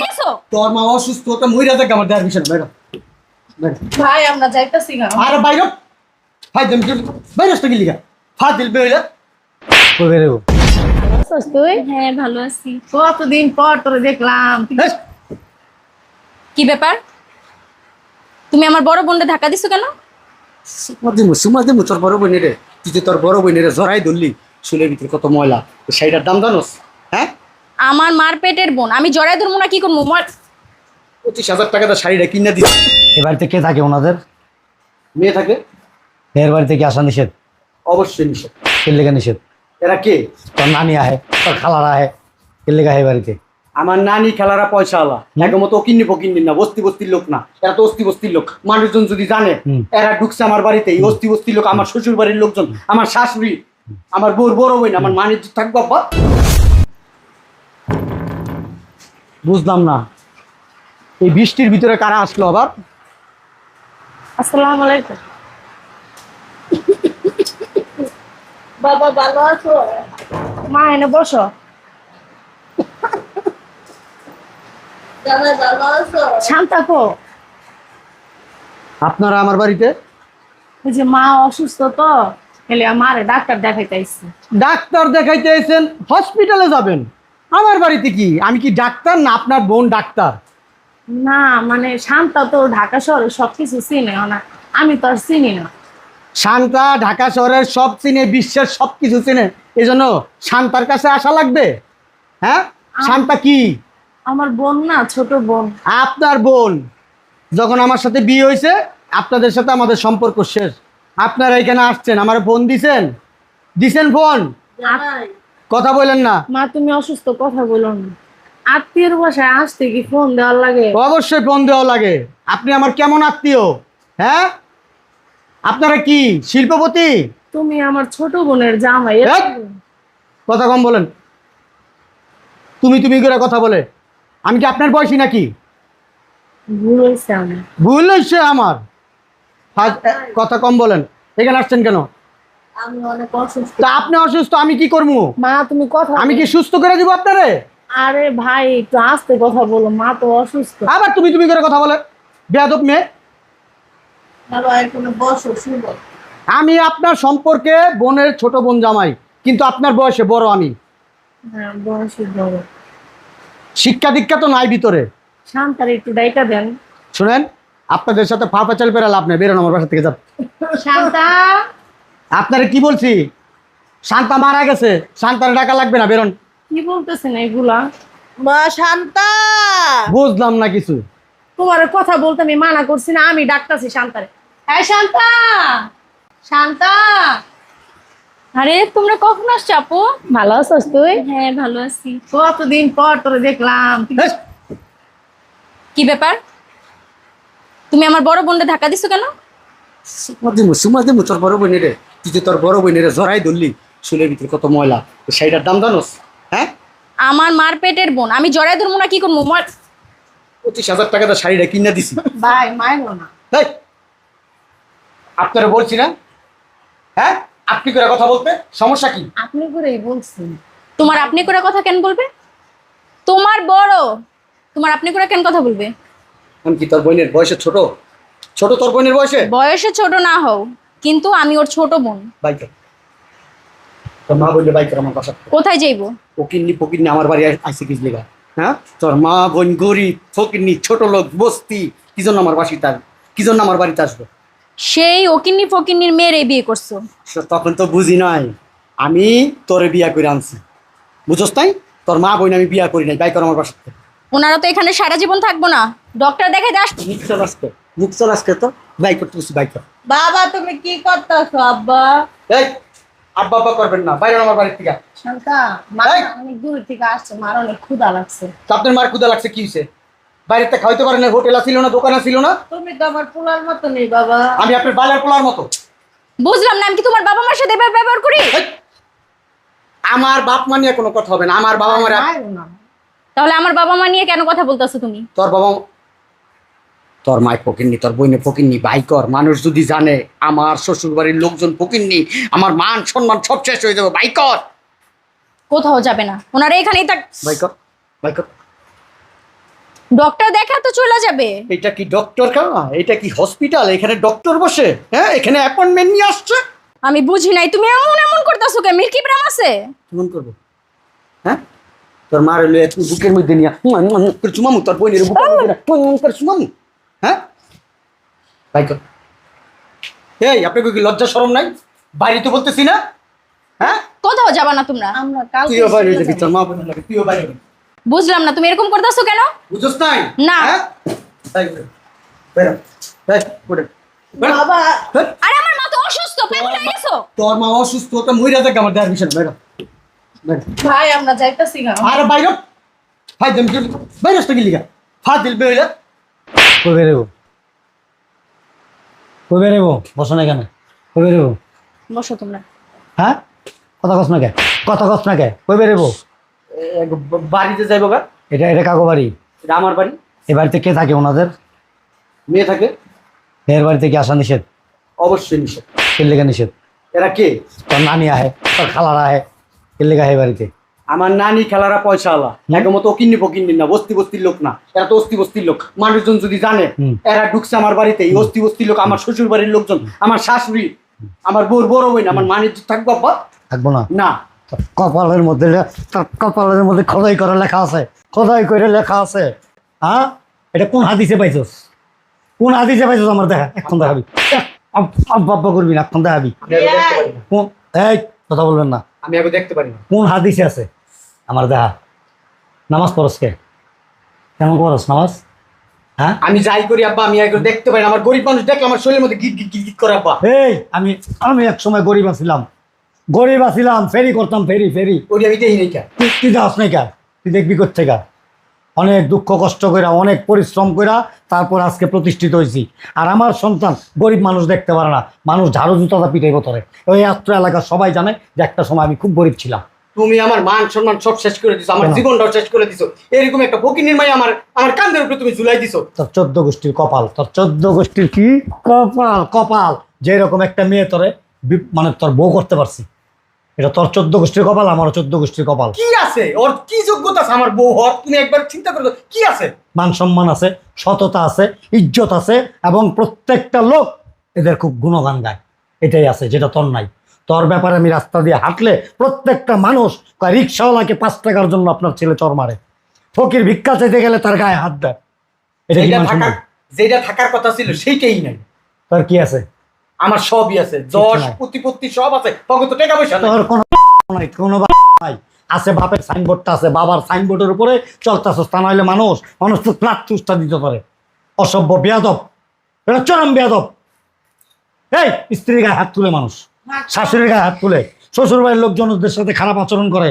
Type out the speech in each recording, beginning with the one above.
গেছো তোর মা অসুস্থ তো আমার দেওয়ার বিষয় বাইরে ভাই আমরা যাইতাছি না আরে বাইরে হাই তুমি বাইরে আসতে গেলি গা ফা দিল বেইলা কই বেরে গো তুই? হ্যাঁ ভালো আছি। কতদিন পর তোরে দেখলাম। কি ব্যাপার? তুমি আমার বড় বোনকে ধাক্কা দিছো কেন? সুমা দিমু সুমা দিমু তোর বড় বোনের। রে তুই যে তোর বড় বোনের জড়াই ধরলি চুলের ভিতরে কত ময়লা ওই শাড়িটার দাম জানোস হ্যাঁ? আমার মার পেটের বোন। আমি জড়াই ধরবো না কি করব? মার পঁচিশ হাজার টাকা তো শাড়িটা কিনে দিস এ বাড়িতে কে থাকে ওনাদের? মেয়ে থাকে? এর বাড়িতে কি আসা নিষেধ? অবশ্যই নিষেধ। কে লেগা নিষেধ? এরা কে? তোর নানি আহে তোর খালারা আহে কে লেগা হে বাড়িতে? আমার নানি খেলারা পয়সা আলা। একে মতো কিন্নি ফকিন্নি না বস্তি বস্তির লোক না। এরা তো অস্তি বস্তির লোক। মানুষজন যদি জানে এরা ঢুকছে আমার বাড়িতে এই অস্তি বস্তির লোক আমার শ্বশুর বাড়ির লোকজন আমার শাশুড়ি আমার বোর বড় বই না আমার মানির থাকব আব্বা। বুঝলাম না। এই বৃষ্টির ভিতরে কারা আসলো আবার? আসসালামু আলাইকুম। বাবা ভালো আছো? মা এনে বসো। শান্তা কো আপনারা আমার বাড়িতে? ওই যে মা অসুস্থ তো এলে আমারে ডাক্তার দেখাইতে আইছি ডাক্তার দেখাইতে এসেছেন হসপিটালে যাবেন। আমার বাড়িতে কি? আমি কি ডাক্তার না আপনার বোন ডাক্তার? না মানে শান্তা তো ঢাকা শহরে সবকিছু চিনে না। আমি তো আর চিনি না। শান্তা ঢাকা শহরের সব চিনে বিশ্বের সব কিছু চিনে। এই জন্য শান্তার কাছে আসা লাগবে? হ্যাঁ? শান্তা কি? আমার বোন না ছোট বোন। আপনার বোন। যখন আমার সাথে বিয়ে হয়েছে আপনাদের সাথে আমাদের সম্পর্ক শেষ। আপনারা এখানে আসছেন আমার ফোন দিছেন? দিছেন ফোন? কথা বলেন না। মা তুমি অসুস্থ কথা বলো না। আত্মীয়ের বাসায় আসতে কি ফোন দেওয়ার লাগে? অবশ্যই ফোন দেওয়া লাগে। আপনি আমার কেমন আত্মীয়? হ্যাঁ? আপনারা কি শিল্পপতি? তুমি আমার ছোট বোনের জামাই! কথা কম বলেন। তুমি তুমি করে কথা বলে। আমি কি আপনার বয়সী নাকি? ভুল হয়েছে আমার। ভুল হয়েছে আমার। আজ- এ, কথা কম বলেন। এখানে আসছেন কেন? আমি অনেক অসুস্থ। তা আপনি অসুস্থ আমি কি করব? মা তুমি কথা আমি কি সুস্থ করে দিব আপনারে? আরে ভাই একটু আস্তে কথা বলো মা তো অসুস্থ। আবার তুমি তুমি করে কথা বলে। বেয়াদব মেয়ে। বসো শুনো আমি আপনার সম্পর্কে বোনের ছোট বোন জামাই কিন্তু আপনার বয়সে বড় আমি। হ্যাঁ বড়। শিক্ষা দীক্ষা তো নাই ভিতরে। শান্তার একটু ডাইটা দেন। শুনেন আপনাদের সাথে ফা চাল পেরে লাভ নেই। বেরোন আমার বাসা থেকে যান। শান্তা! আপনারা কি বলছি? শান্তা মারা গেছে। শান্তার টাকা লাগবে না বেরোন। কি বলতেছেন এগুলা মা শান্তা! বুঝলাম না কিছু। তোমার কথা বলতে আমি মানা করছি না আমি ডাকতাছি শান্তারে। হ্যাঁ শান্তা! শান্তা! আরে তোমরা কখন আসছো আপু? ভালো আছিস তুই? হ্যাঁ ভালো আছি। কতদিন পর তোরে দেখলাম। কি ব্যাপার? তুমি আমার বড় বোনকে ধাক্কা দিছো কেন? সুমা দিমু তোর বড় বোনের রে তুই যে তোর বড় বোনের জড়াই ধরলি চুলের ভিতরে কত ময়লা তো শাড়িটার দাম জানোস হ্যাঁ? আমার মার পেটের বোন আমি জড়াই ধরবো না কি করব? মার পঁচিশ হাজার টাকা তো শাড়িটা কিনে দিছি। ভাই মাইরো না তাই আপনারা বলছি না হ্যাঁ? আপনি করে কথা বলতে সমস্যা কি? আপনি করেই বলছেন। তোমার আপনি করে কথা কেন বলবে? তোমার বড় তোমার আপনি করে কেন কথা বলবে? আমি কি তোর বোনের বয়সে ছোট? ছোট তোর বোনের বয়সে? বয়সে ছোট না হও। কিন্তু আমি ওর ছোট বোন। বাইকের তোর মা বললে বাইকের আমার বাসা। কোথায় যাইবো? ফকিন্নি ফকিন্নি আমার বাড়ি আইসে কিস লেগা। হ্যাঁ? তোর মা বোন গরিব ফকিন্নি ছোট লোক বস্তি কি জন্য আমার বাসিতে আসবে কি জন্য আমার বাড়িতে আসবে? সেই ওকিন্নি ফকিন্নির মেয়ের এই বিয়ে করছ। তখন তো বুঝি নাই। আমি তোরে বিয়া করে আনছি। বুঝোস তাই তোর মা বোন আমি বিয়া করি নাই বাইকর আমার বাসাতে ওনারা তো এখানে সারা জীবন থাকব না। ডক্টর দেখে আস মুখ চল আজকে মুখ চল আজকে তো বাইক করতে বাইক বাবা তুমি কি করতেছো আব্বা? এই আব্বা আব্বা করবেন না বাইরে আমার বাড়ির থেকে। শান্তা মা অনেক দূর থেকে আসছে মার অনেক ক্ষুধা লাগছে। আপনার মার ক্ষুদা লাগছে কি হয়েছে বাইরেতে খাইতে পারেন না হোটেল ছিল না দোকান ছিল না? তুমি তো আমার পোলার মতো নেই বাবা। আমি আপনার বালার পোলার মতো। বুঝলাম না আমি কি তোমার বাবা মার সাথে এভাবে ব্যবহার করি! আমার বাপ মা নিয়ে কোনো কথা হবে না আমার বাবা মার তাহলে আমার বাবা মা নিয়ে কেন কথা বলতেছো তুমি? তোর বাবা তোর মায় ফকিননি তোর বইনে ফকিননি বাইকর মানুষ যদি জানে আমার শ্বশুর বাড়ির লোকজন ফকিননি আমার মান সম্মান সব শেষ হয়ে যাবে বাইকর। কোথাও যাবে না। ওনারা এখানেই থাক বাইকর বাইকর। ডক্টর দেখা তো চলে যাবে। এটা কি ডক্টর খানা এটা কি হসপিটাল? এখানে ডক্টর বসে? হ্যাঁ এখানে অ্যাপয়েন্টমেন্ট নিয়ে আসছে? আমি বুঝি নাই তুমি এমন এমন করতেছো কে মিল্কি প্রেম আছে? কেমন করব? হ্যাঁ? তোর মার একটু বুকের মধ্যে নিয়ে করে চুমামু তোর বোনের বুকের মধ্যে করে চুমামু। হ্যাঁ? এই আপনাকে কি লজ্জা শরম নাই? বাইরে তো বলতেছি না। হ্যাঁ? কোথাও যাবা না তোমরা? আমরা কালকে তুইও বাইরে যাবি তোর মা বোনের লাগে তুইও বাইরে বুঝলাম না তুমি এরকম করতেছো কেন? বুঝছ নাই? না। হ্যাঁ? তাই করে। বেরো। বেরো। বাবা। আরে আমার মা তো অসুস্থ পাগল হয়ে গেছো? তোর মা অসুস্থ আমার দেয়ার বিষয় বেরো। বেরো। ভাই আমরা যাইতাছি আরে বাইরে। হাই দেম বাইরে আসতে গেলি গা ফাদিল বেরো কই বেরোবো? কই বেরোবো? বসো না কেন কই বেরোবো? বসো তোমরা। হ্যাঁ? কথা কস না কে? কথা কস না কে? কই বেরোবো? বাড়িতে যাইব গা এটা এটা কাকো বাড়ি? এটা আমার বাড়ি। এই বাড়িতে কে থাকে ওনাদের? মেয়ে থাকে। এর বাড়িতে কি আসা নিষেধ? অবশ্যই নিষেধ। কে লেখা নিষেধ। এরা কে? তোর নানি আহে তোর খালারা আহে কে লেখা এই বাড়িতে। আমার নানি খেলারা পয়সা আলা। এক মতো কিন্নি পকিন্নি না বস্তি বস্তির লোক না। এরা তো অস্তি বস্তির লোক। মানুষজন যদি জানে এরা ঢুকছে আমার বাড়িতে এই অস্তি বস্তির লোক আমার শ্বশুর বাড়ির লোকজন আমার শাশুড়ি আমার বোর বড় বই না আমার মানির থাকব আব্বা? থাকব না? না। কপালের মধ্যে কপালের মধ্যে খোদাই করে লেখা আছে। খোদাই করে লেখা আছে। হ্যাঁ? এটা কোন হাদিসে পাইছস? কোন হাদিসে পাইছস আমার দেখা? এখন দেখাবি। আব্বা আব্বা করবি না এখন দেখাবি। এই কথা বলবেন না। আমি আগে দেখতে পারি না। কোন হাদিসে আছে? আমার দেখা। নামাজ পড়স কে? কেমন পড়স নামাজ? হ্যাঁ? আমি যাই করি আব্বা আমি আগে দেখতে পারি না। আমার গরিব মানুষ দেখলে আমার শরীরের মধ্যে গিট গিট গিট গিট করে আব্বা। এই আমি আমি এক সময় গরিব আছিলাম। গরিব আছিলাম ফেরি করতাম ফেরি ফেরি। ওই আমি দেখি নাই কে? তুই তুই যাস নাই কা? তুই দেখবি করছে কা অনেক দুঃখ কষ্ট কইরা অনেক পরিশ্রম কইরা তারপর আজকে প্রতিষ্ঠিত হয়েছি আর আমার সন্তান গরিব মানুষ দেখতে পারে না মানুষ ঝাড়ু জুতাটা পিটাইব তোরে। ওই আত্ম এলাকার সবাই জানে যে একটা সময় আমি খুব গরিব ছিলাম। তুমি আমার মান সম্মান সব শেষ করে দিছো আমার? জীবনটাও শেষ করে দিছো। এরকম একটা ফকির মাই আমার আমার কান্দের উপরে তুমি ঝুলাই দিছো। তোর চোদ্দ গোষ্ঠীর কপাল তোর চোদ্দ গোষ্ঠীর কি? কপাল কপাল। যেরকম একটা মেয়ে তোরে মানে তোর বউ করতে পারছি। এটা তোর চোদ্দ গোষ্ঠীর কপাল আমারও চোদ্দ গোষ্ঠীর কপাল। কি আছে? ওর কি যোগ্যতা আছে? আমার বউ হওয়ার তুমি একবার চিন্তা করে কি আছে? মান সম্মান আছে সততা আছে ইজ্জত আছে এবং প্রত্যেকটা লোক এদের খুব গুণগান গায়। এটাই আছে যেটা তোর নাই। তোর ব্যাপারে আমি রাস্তা দিয়ে হাঁটলে প্রত্যেকটা মানুষ রিক্সাওয়ালাকে পাঁচ টাকার জন্য আপনার ছেলে চর মারে। ফকির ভিক্ষা চাইতে গেলে তার গায়ে হাত দেয়। এটা? যেটা থাকার কথা ছিল সেইটাই নাই। তার কি আছে? আমার সবই আছে যশ প্রতিপত্তি সব আছে পকেট তো টাকা পয়সা তোর কোনো নাই কোনো নাই। আছে বাপের সাইনবোর্ডটা আছে বাবার সাইনবোর্ডের উপরে চলতেছস তা নইলে মানুষ মানুষ তো ফ্ল্যাট চুষটা দিতে পারে। অসভ্য বেয়াদব এটা চরম বেয়াদব। এই স্ত্রীর গায়ে হাত তুলে মানুষ শাশুড়ির গায়ে হাত তুলে। শ্বশুর বাড়ির লোকজনদের সাথে খারাপ আচরণ করে।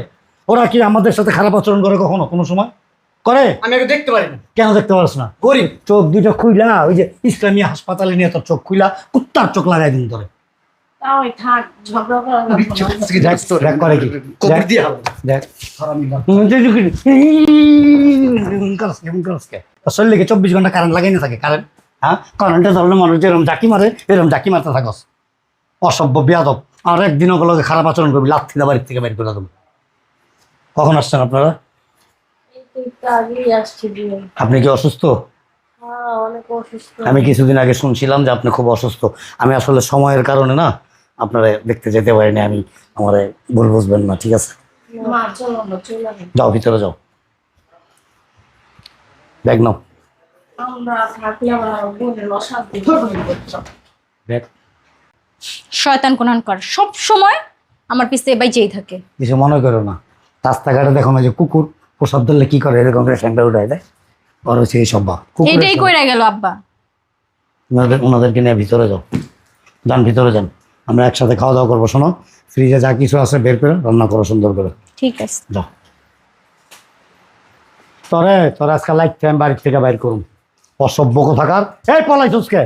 ওরা কি আমাদের সাথে খারাপ আচরণ করে কখনো কোনো সময়? করে আমি আগে দেখতে পারি না কেন দেখতে পারছ না গরিব চোখ দুইটা খুইলা ওই যে ইসলামী হাসপাতালে নিয়ে তোর চোখ খুইলা কুত্তার চোখ লাগাই দিন ধরে চব্বিশ ঘণ্টা কারেন্ট লাগাই না থাকে কারেন্ট হ্যাঁ কারেন্টে ধরলে মানুষ যেরকম জাকি মারে এরকম জাকি মারতে থাকস অসভ্য বেয়াদব আর একদিন ওগুলোকে খারাপ আচরণ করবি লাথি দা বাড়ির থেকে বের করে দেবো কখন আসছেন আপনারা এই তো একটু আগেই আসছি দিয়ে আপনি কি অসুস্থ? হ্যাঁ অনেক অসুস্থ। আমি কিছুদিন আগে শুনছিলাম যে আপনি খুব অসুস্থ। আমি আসলে সময়ের কারণে না আপনারা দেখতে যেতে পারিনি আমি আমার ভুল বুঝবেন না ঠিক আছে। যাও ভিতরে যাও। দেখ নাও। আমার বোনের অশান্তি দেখ শয়তান কোনান কর সব সময় আমার পিছে বাইচেই থাকে। কিছু মনে করো না। রাস্তাঘাটে দেখো না যে কুকুর প্রসাদ ধরলে কি করে? এরকম করে স্যাংটা উঠায় দেয়। ওর হচ্ছে এই সব এইটাই কইরা গেল আব্বা। ওনাদের ওনাদেরকে নিয়ে ভিতরে যাও। যান ভিতরে যান। আমরা একসাথে খাওয়া দাওয়া করব। শোনো ফ্রিজে যা কিছু আছে বের করে রান্না করো সুন্দর করে। ঠিক আছে। যাও তরে তোর আজকে লাইট টাইম বাড়ির থেকে বাইর করুন অসভ্য কোথাকার। এই পলাইছসকে